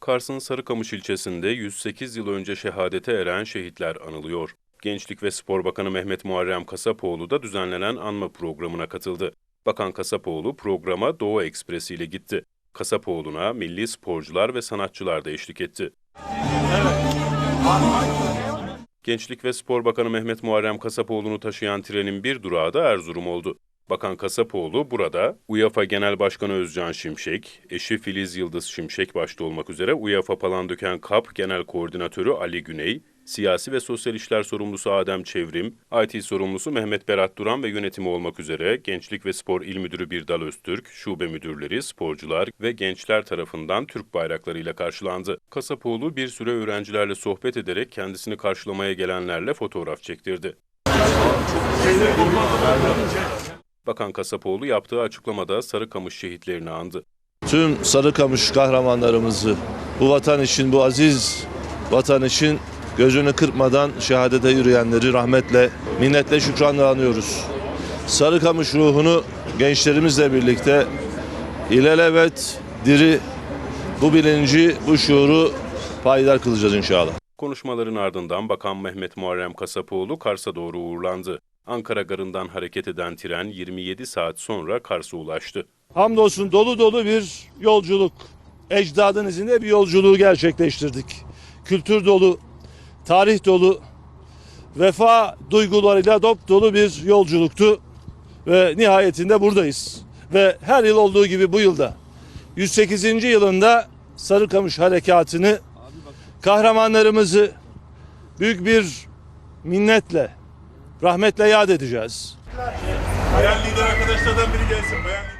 Kars'ın Sarıkamış ilçesinde 108 yıl önce şehadete eren şehitler anılıyor. Gençlik ve Spor Bakanı Mehmet Muharrem Kasapoğlu da düzenlenen anma programına katıldı. Bakan Kasapoğlu programa Doğu Ekspresi ile gitti. Kasapoğlu'na milli sporcular ve sanatçılar da eşlik etti. Gençlik ve Spor Bakanı Mehmet Muharrem Kasapoğlu'nu taşıyan trenin bir durağı da Erzurum oldu. Bakan Kasapoğlu burada UEFA Genel Başkanı Özcan Şimşek, eşi Filiz Yıldız Şimşek başta olmak üzere UEFA Palandöken Kap Genel Koordinatörü Ali Güney, siyasi ve sosyal işler sorumlusu Adem Çevrim, IT sorumlusu Mehmet Berat Duran ve yönetimi olmak üzere Gençlik ve Spor İl Müdürü Birdal Öztürk, şube müdürleri, sporcular ve gençler tarafından Türk bayraklarıyla karşılandı. Kasapoğlu bir süre öğrencilerle sohbet ederek kendisini karşılamaya gelenlerle fotoğraf çektirdi. Bakan Kasapoğlu yaptığı açıklamada Sarıkamış şehitlerini andı. Tüm Sarıkamış kahramanlarımızı bu vatan için, bu aziz vatan için gözünü kırpmadan şehadete yürüyenleri rahmetle, minnetle, şükranla anıyoruz. Sarıkamış ruhunu gençlerimizle birlikte ilelebet diri bu bilinci, bu şuuru payidar kılacağız inşallah. Konuşmaların ardından Bakan Mehmet Muharrem Kasapoğlu Kars'a doğru uğurlandı. Ankara garından hareket eden tren 27 saat sonra Kars'a ulaştı. Hamdolsun dolu dolu bir yolculuk. Ecdadın izinde bir yolculuğu gerçekleştirdik. Kültür dolu, tarih dolu, vefa duygularıyla dop dolu bir yolculuktu. Ve nihayetinde buradayız. Ve her yıl olduğu gibi bu yılda 108. yılında Sarıkamış Harekatı'nı kahramanlarımızı büyük bir minnetle, rahmetle yad edeceğiz. Bayan lider arkadaşlardan biri gelsin. Bayan.